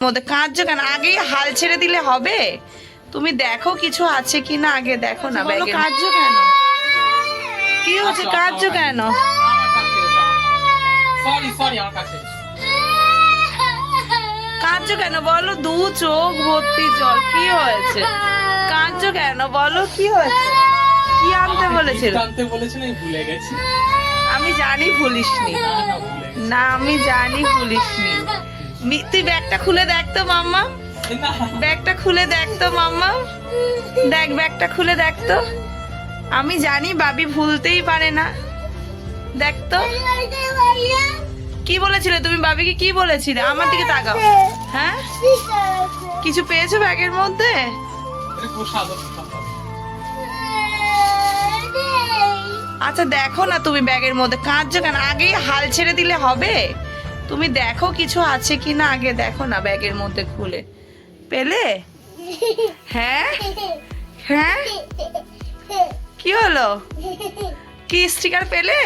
মধ্যে কাঁদছো কেন? আগেই হাল ছেড়ে দিলে হবে। তুমি দেখো কিছু আছে কি না আগে দেখো না বলো কাঁদছো কেন? কি হচ্ছে? কাঁদছো কেন? সরি সরি আমার কাছে এসো। কাঁদছো কেন? বলো দু চোখ ভর্তি জল। কি হয়েছে? কাঁদছো কেন? বলো কি হয়েছে? কি আনতে বলেছিল? আনতে বলেছিল আমি ভুলে গেছি। আমি জানি ভুলিসনি। না আমি জানি ভুলিসনি। তুই ব্যাগটা খুলে দেখ তো মাম্মা। ব্যাগটা খুলে দেখ তো মাম্মা। দেখ, ব্যাগটা খুলে দেখ তো। আমি জানি বাবি ভুলতেই পারে না। দেখ তো। কি বলেছিলে? তুমি বাবিকে কি বলেছিলে? আমার দিকে তাকাও। হ্যাঁ? কিছু পেয়েছ ব্যাগের মধ্যে। আচ্ছা দেখো না তুমি ব্যাগের মধ্যে। কাঁদছো কেন? আগেই হাল ছেড়ে দিলে হবে। তুমি দেখো কিছু আছে কি না আগে দেখো না ব্যাগের মধ্যে খুলে। পেলে? হ্যাঁ? হ্যাঁ? কি হলো? কি স্টিকার পেলে?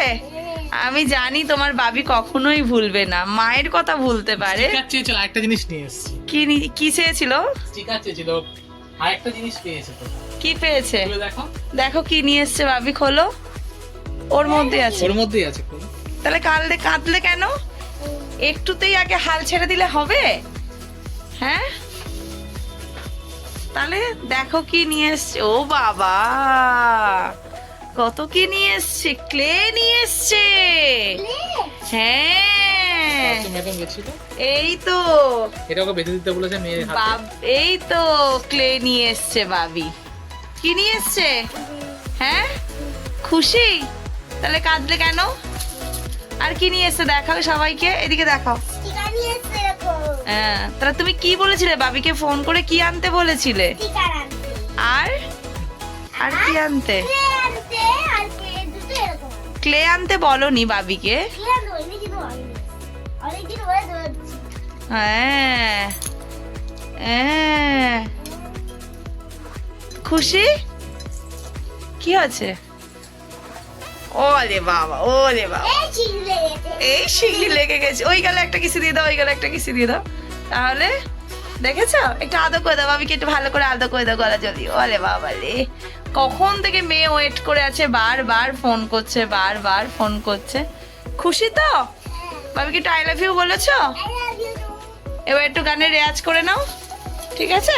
আমি জানি তোমার বাবি কখনোই ভুলবে না। মায়ের কথা ভুলতে পারে। চেয়েছিল আরেকটা জিনিস নিয়ে এসেছি। কি কি চেয়েছিল? স্টিকার চেয়েছিল আরেকটা জিনিস পেয়েছে তো। কি পেয়েছে? দেখো। দেখো কি নিয়ে এসছে বাবি খোলো। ওর মধ্যে আছে। ওর মধ্যেই আছে তাহলে কাঁদলে কাঁদলে কেন? একটুতেই আগে হাল ছেড়ে দিলে হবে? হ্যাঁ? তাহলে দেখো কি নিয়ে এসছে। ও বাবা! কত কি নিয়ে এসছে? ক্লে নিয়ে এসছে! হ্যাঁ! এই তো। এটা ওকে বেঁধে দিতে বলেছে বাব এই তো ক্লে নিয়ে এসছে বাবি। কি নিয়ে এসছে? হ্যাঁ? খুশি? তাহলে কাঁদলে কেন? আর কি নিয়ে এসছে? দেখাও সবাইকে। এদিকে দেখাও। হ্যাঁ তাহলে তুমি কি বলেছিলে? বাবিকে ফোন করে কি আনতে বলেছিলে? আর? আর কি আনতে? ক্লে আনতে বলনি বাবিকে? হ্যাঁ হ্যাঁ। খুশি? কি আছে ওরে বাবা ওরে বাবা। এই শিগলি লেগে গেছে। ওই গেলে একটা কিসি দিয়ে দাও ওই গেলে একটা কিসি দিয়ে দাও। তাহলে দেখেছ? একটু আদর করে দাও বাবিকে একটু ভালো করে আদর করে দাও গলা জলি। ওরে বাবা রে। কখন থেকে মেয়ে ওয়েট করে আছে? বারবার ফোন করছে বারবার ফোন করছে। খুশি তো? বাবিকে একটু আই লাভ ইউ বলেছ? এবার একটু গানের রেয়াজ করে নাও। ঠিক আছে?